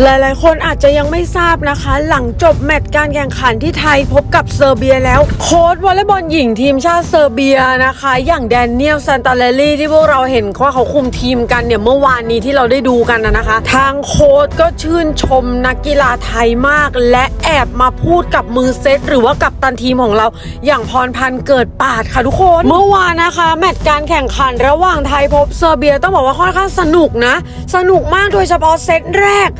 หลายๆ คนอาจจะยังไม่ทราบนะคะ หลังจบแมตช์การแข่งขันที่ไทยพบกับเซอร์เบียแล้ว โค้ชวอลเลย์บอลหญิงทีมชาติเซอร์เบียนะคะ อย่างแดนเนียลซันตาเลลี่ที่พวกเราเห็นว่าเขาคุมทีมกันเนี่ย เมื่อวานนี้ที่เราได้ดูกันนะนะคะ ทางโค้ชก็ชื่นชมนักกีฬาไทยมาก และแอบมาพูดกับมือเซตหรือว่ากับตันทีมของเรา อย่างพรพันธ์เกิดปาดค่ะทุกคนเมื่อวานนะคะ แมตช์การแข่งขันระหว่างไทยพบเซอร์เบียต้องบอกว่าค่อนข้างสนุกนะ สนุกมากโดยเฉพาะเซตแรก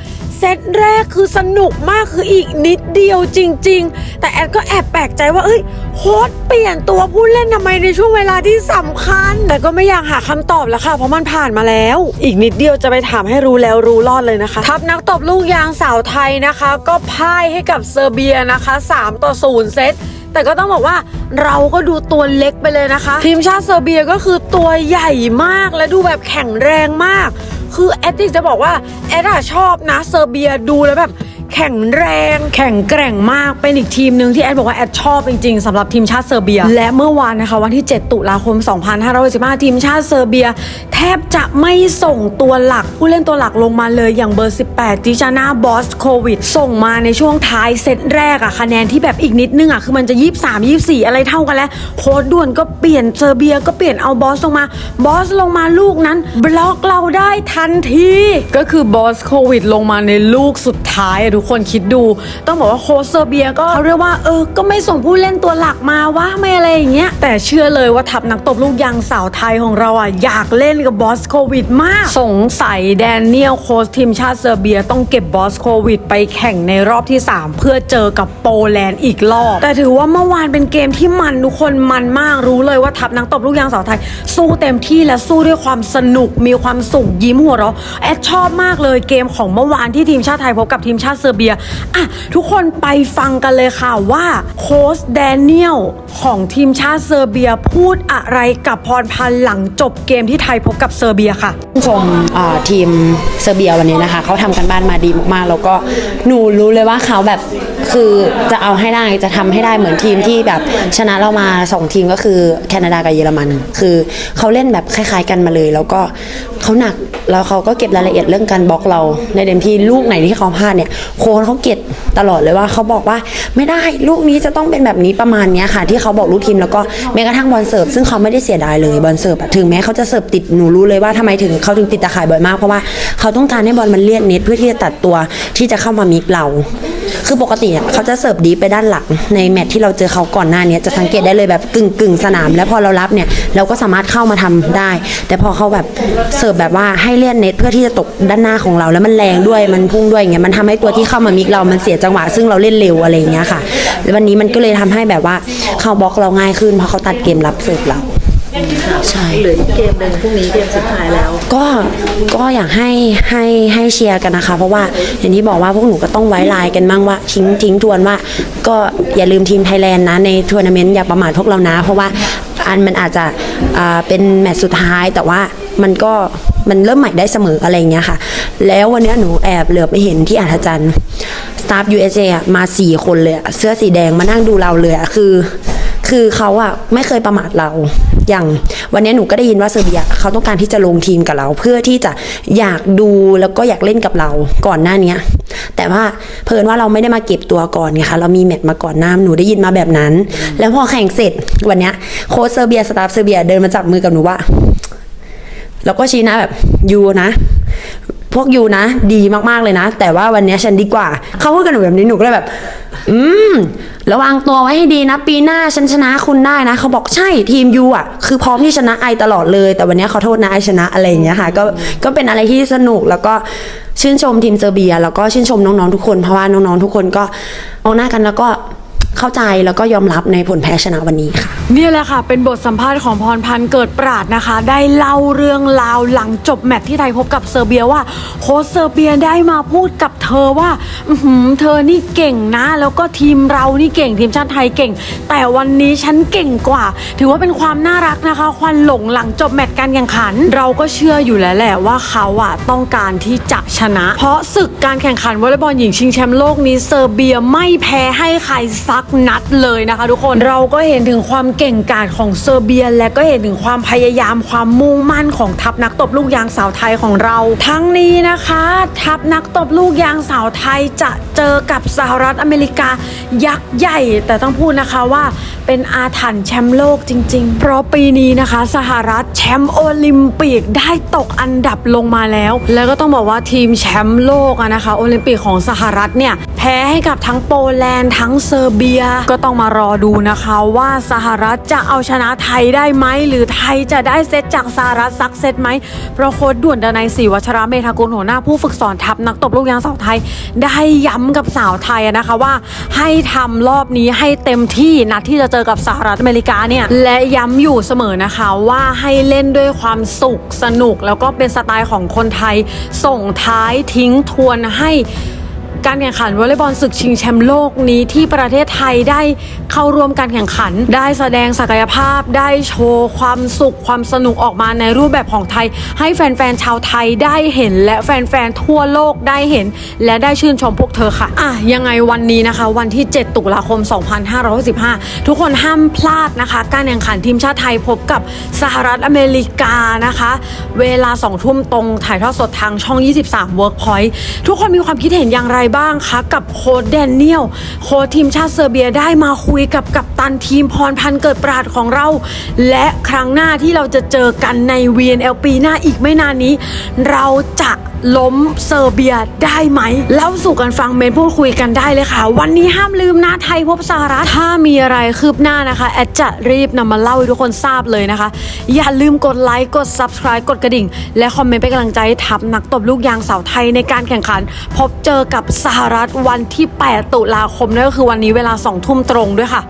เซตแรกคือสนุกมากคืออีกนิดเดียวจริง ๆ แต่แอดก็แอบแปลกใจว่าเอ้ยโค้ชเปลี่ยนตัวผู้เล่นทำไมในช่วงเวลาที่สำคัญ แต่ก็ไม่อยากหาคำตอบแล้วค่ะ เพราะมันผ่านมาแล้ว อีกนิดเดียวจะไปถามให้รู้แล้วรู้รอดเลยนะคะ ทัพนักตบลูกยางสาวไทยนะคะ ก็พ่ายให้กับเซอร์เบียนะคะ 3 ต่อ 0 เซตแต่ก็ต้องบอกว่าเราก็ดูตัวเล็กไปเลยนะคะ ทีมชาติเซอร์เบียก็คือตัวใหญ่มากและดูแบบแข็งแรงมาก คือแอดดิกจะบอกว่าแอดอะชอบนะเซอร์เบียดูแล้วแบบ แข็งแรง แข็งแกร่งมากเป็นอีกทีมหนึ่งที่แอดบอกว่าแอดชอบจริงๆสำหรับทีมชาติเซอร์เบีย และเมื่อวานนะคะวันที่ 7 ตุลาคม 2515ทีมชาติเซอร์เบีย แทบจะไม่ส่งตัวหลักผู้เล่นตัวหลักลงมาเลยอย่างเบอร์ 18จิชานาบอสโควิด ส่งมาในช่วงท้ายเซตแรกอะคะแนนที่แบบอีกนิดนึงอะคือมันจะ 23 24 อะไรเท่ากันแล้ว โค้ดด่วนก็เปลี่ยนเซอร์เบียก็เปลี่ยนเอาบอสลงมาบอสลงมาลูกนั้น บล็อกเราได้ทันที ก็คือบอสโควิด ลงมาในลูกสุดท้ายอะทุกคนคิดดู ต้องบอกว่าโค้ชเซอร์เบียก็เขาเรียกว่าเออก็ไม่ส่งผู้เล่นตัวหลักมาว่าไม่อะไรอย่างเงี้ยแต่เชื่อเลยว่าทัพนักตบลูกยางสาวไทยของเราอะอยากเล่นกับบอสโควิดมาก สงสัยแดเนียลโค้ชทีมชาติเซอร์เบียต้องเก็บบอสโควิดไปแข่งในรอบที่ 3 เพื่อเจอกับโปแลนด์อีกรอบ แต่ถือว่าเมื่อวานเป็นเกมที่มันทุกคนมันมากรู้เลยว่าทัพนักตบลูกยางสาวไทย สู้เต็มที่และสู้ด้วยความสนุกมีความสุขยิ้มหัวเราะแอดชอบมากเลยเกมของเมื่อวานที่ทีมชาติไทยพบกับทีมชาติเซอร์เบียอะทุกคนไปฟังกันเลยค่ะว่าโค้ชแดเนียลของทีมชาติเซอร์เบียพูดอะไรกับพรพันธ์หลังจบเกมที่ไทยพบกับเซอร์เบียค่ะชมทีมเซอร์เบียวันนี้นะคะเขาทำกันบ้านมาดีมากๆ แล้วก็หนูรู้เลยว่าเขาแบบคือจะเอาให้ได้จะทำให้ได้เหมือนทีมที่แบบชนะเรามาสองทีมก็คือแคนาดากับเยอรมัน คือเขาเล่นแบบคล้าย ๆ กันมาเลย แล้วก็ เขาหนักแล้วเขาก็เก็บรายละเอียดเรื่องการบล็อกเราในเต็มที่ลูกไหนที่เขาพลาดเนี่ยโค้ชเขาเก็บตลอดเลยว่าเขาบอกว่าไม่ได้ลูกนี้จะต้องเป็นแบบนี้ประมาณเนี้ยค่ะ ที่เขาบอกลูกทีมแล้วก็แม้กระทั่งบอลเสิร์ฟซึ่งเขาไม่ได้เสียดายเลยบอลเสิร์ฟถึงแม้เขาจะเสิร์ฟติดหนูรู้เลยว่าทำไมถึงเขาถึงติดตะข่ายบ่อยมากเพราะว่าเขาต้องการให้บอลมันเลียดเน็ตเพื่อที่จะตัดตัวที่จะเข้ามามิกเรา คือปกติเขาจะเสิร์ฟดีไปด้านหลังในแมตช์ที่เราเจอเขาก่อนหน้าเนี้ยจะสังเกตได้เลยแบบกึ่งกึ่งสนาม แล้วพอเรารับเนี่ยเราก็สามารถเข้ามาทำได้ แต่พอเขาแบบเสิร์ฟแบบว่าให้เลี่ยดเน็ตเพื่อที่จะตกด้านหน้าของเรา แล้วมันแรงด้วยมันพุ่งด้วยอย่างเงี้ยมันทำให้ตัวที่เข้ามามิกเรามันเสียจังหวะซึ่งเราเล่นเร็วอะไรอย่างเงี้ยค่ะแล้ววันนี้มันก็เลยทำให้แบบว่าเขาบล็อกเราง่ายขึ้นเพราะเขาตัดเกมรับเสิร์ฟเรา ใช่เหลืออีกเกมหนึ่งพรุ่งนี้เกมสุดท้ายแล้ว ก็ก็อยากให้ให้ให้เชียร์กันนะคะ เพราะว่าอย่างที่บอกว่าพวกหนูก็ต้องไว้ไลน์กันบ้างว่าทิ้งทิ้งทวนว่า ก็อย่าลืมทีมไทยแลนด์นะในทัวร์นาเมนต์อย่าประมาทพวกเรานะ เพราะว่าอันมันอาจจะอ่าเป็นแมตช์สุดท้ายแต่ว่ามันก็มันเริ่มใหม่ได้เสมออะไรอย่างเงี้ยค่ะ แล้ววันเนี้ยหนูแอบเหลือบไปเห็นที่อัธจันทร์สตาฟ USA อะมาสี่คนเลยอะเสื้อสีแดงมานั่งดูเราเลยอะคือ คือเขาอะไม่เคยประมาทเรา อย่างวันนี้หนูก็ได้ยินว่าเซอร์เบียเขาต้องการที่จะลงทีมกับเรา เพื่อที่จะอยากดูแล้วก็อยากเล่นกับเราก่อนหน้านี้แต่ว่าเพิ่นว่าเราไม่ได้มาเก็บตัวก่อนไงคะเรามีแมตช์มาก่อนหน้าหนูได้ยินมาแบบนั้น แล้วพอแข่งเสร็จวันนี้โค้ชเซอร์เบียสตาฟเซอร์เบียเดินมาจับมือกับหนูว่าแล้วก็ชี้หน้าแบบยูนะ พวกยูนะ ดีมากๆเลยนะ แต่ว่าวันนี้ฉันดีกว่า เขาพูดกับหนูแบบนี้หนูก็เลยแบบ อืมระวังตัวไว้ให้ดีนะ ปีหน้าฉันชนะคุณได้นะ เขาบอกใช่ทีมยูอะ คือพร้อมที่ชนะไอตลอดเลย แต่วันนี้ขอโทษนะไอชนะอะไรอย่างเงี้ยค่ะ ก็ก็เป็นอะไรที่สนุกแล้วก็ชื่นชมทีมเซอร์เบีย แล้วก็ชื่นชมน้องๆทุกคนเพราะว่าน้องๆทุกคนก็มองหน้ากันแล้วก็ เข้าใจแล้วก็ยอมรับในผลแพ้ชนะวันนี้ค่ะ เนี่ยแหละค่ะ เป็นบทสัมภาษณ์ของพรพันธ์เกิดปราดนะคะ ได้เล่าเรื่องราวหลังจบแมตช์ที่ไทยพบกับเซอร์เบียว่าโค้ชเซอร์เบียได้มาพูดกับเธอว่าอือหือเธอนี่เก่งนะ แล้วก็ทีมเรานี่เก่งทีมชาติไทยเก่ง แต่วันนี้ฉันเก่งกว่า ถือว่าเป็นความน่ารักนะคะ ควันหลงหลังจบแมตช์การแข่งขัน เราก็เชื่ออยู่แล้วแหละว่าเขาอะต้องการที่จะชนะ เพราะศึกการแข่งขันวอลเลย์บอลหญิงชิงแชมป์โลกนี้เซอร์เบียไม่แพ้ให้ใครสักนัดเลยนะคะทุกคนเราก็เห็นถึงความเก่งกาจของเซอร์เบีย และก็เห็นถึงความพยายามความมุ่งมั่นของทัพนักตบลูกยางสาวไทยของเรา ทั้งนี้นะคะ ทัพนักตบลูกยางสาวไทยจะเจอกับสหรัฐอเมริกายักษ์ใหญ่ แต่ต้องพูดนะคะว่าเป็นอาถรรพ์แชมป์โลกจริง ๆ เพราะปีนี้นะคะ สหรัฐแชมป์โอลิมปิกได้ตกอันดับลงมาแล้ว แล้วก็ต้องบอกว่าทีมแชมป์โลกนะคะ โอลิมปิกของสหรัฐเนี่ย แพ้ให้กับทั้งโปแลนด์ทั้งเซอร์เบีย ก็ต้องมารอดูนะคะว่าสหรัฐจะเอาชนะไทยได้ไหมหรือไทยจะได้เซตจากสหรัฐซักเซตไหมเพราะโค้ดด่วนดนัยศรีวัชระเมธากุลหัวหน้าผู้ฝึกสอนทัพนักตบลูกยางสาวไทย ได้ย้ำกับสาวไทยนะคะว่า ให้ทำรอบนี้ให้เต็มที่นัดที่จะเจอกับสหรัฐอเมริกาเนี่ยและย้ำอยู่เสมอนะคะว่าให้เล่นด้วยความสุขสนุกแล้วก็เป็นสไตล์ของคนไทยส่งท้ายทิ้งทวนให้ การแข่งขันวอลเลย์บอลศึกชิงแชมป์โลกนี้ที่ประเทศไทยได้เข้าร่วมการแข่งขัน ได้แสดงศักยภาพ ได้โชว์ความสุขความสนุกออกมาในรูปแบบของไทย ให้แฟนๆชาวไทยได้เห็น และแฟนๆทั่วโลกได้เห็น และได้ชื่นชมพวกเธอค่ะอะยังไงวันนี้นะคะ วันที่ 7 ตุลาคม 2565 ทุกคนห้ามพลาดนะคะ การแข่งขันทีมชาติไทยพบกับสหรัฐอเมริกานะคะ เวลา2ทุ่มตรงถ่ายทอดสดทางช่อง 23 Workpoint ทุกคนมีความคิดเห็นอย่างไรบ้างคะกับโค้ดแดนเนียลโค้ดทีมชาติเซอร์เบียได้มาคุยกับกัปตันทีมพรพันธ์เกิดปราดของเรา และครั้งหน้าที่เราจะเจอกันใน VNL ปีหน้าอีกไม่นานนี้ เราจะ ล้มเซอร์เบียได้ไหมเล่าสู่กันฟังเมนพูดคุยกันได้เลยค่ะ วันนี้ห้ามลืมนะไทยพบสหรัฐถ้ามีอะไรคืบหน้านะคะ แอดจะรีบนำมาเล่าให้ทุกคนทราบเลยนะคะ อย่าลืมกดไลค์กด subscribe กดกระดิ่ง และคอมเมนต์เป็นกำลังใจทัพนักตบลูกยางสาวไทยในการแข่งขัน พบเจอกับสหรัฐวันที่ 8 ตุลาคมนั่นก็คือวันนี้เวลา2ทุ่มตรงด้วยค่ะ